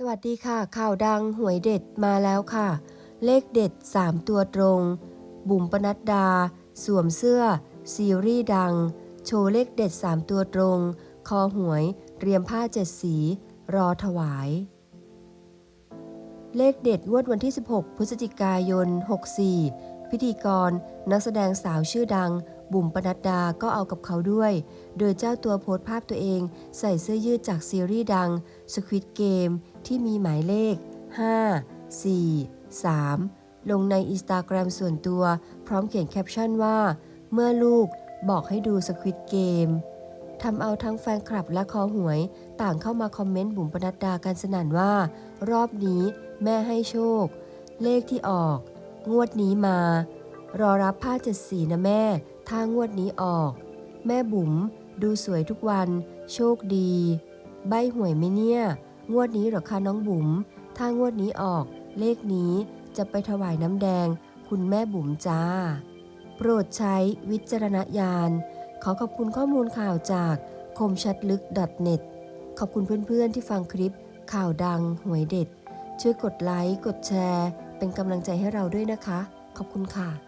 สวัสดีค่ะ ข่าวดังหวยเด็ดมาแล้วค่ะ เลขเด็ด 3 ตัวตรง บุ๋มปนัดดา สวมเสื้อ ซีรีส์ดัง โชว์เลขเด็ด 3 ตัวตรง คอหวยเรียมผ้าเจ็ดสี รอถวาย เลขเด็ดงวดวันที่ 16 พฤศจิกายน 64 พิธีกร นักแสดงสาวชื่อดัง บุ๋มปนัดดาก็เอากับเขาด้วย โดยเจ้าตัวโพสต์ภาพตัวเอง ใส่เสื้อยืดจากซีรีส์ดัง Squid Game ที่มีหมายเลข 5 4 3 ลงในอินสตาแกรมส่วนตัว พร้อมเขียนแคปชั่นว่า เมื่อลูกบอกให้ดู Squid Game ทำเอาทั้งแฟนคลับและคอหวย ต่างเข้ามาคอมเมนต์บุ๋มปนัดดากันสนั่นว่า รอบนี้แม่ให้โชค เลขที่ออก งวดนี้มา รอรับผ้าเจ็ดสีนะแม่ ถ้างวดนี้ออก แม่บุ๋มดูสวยทุกวัน โชคดี ใบหวยไหมเนี่ย งวดนี้หรอคะน้องบุ๋ม ถ้างวดนี้ออก เลขนี้จะไปถวายน้ำแดง คุณแม่บุ๋มจ้า โปรดใช้วิจารณญาณ ขอขอบคุณข้อมูลข่าวจากคมชัดลึก .net ขอบคุณเพื่อนๆที่ฟังคลิป ข่าวดัง หวยเด็ด ช่วยกดไลค์ กดแชร์ เป็นกำลังใจให้เราด้วยนะคะ ขอบคุณค่ะ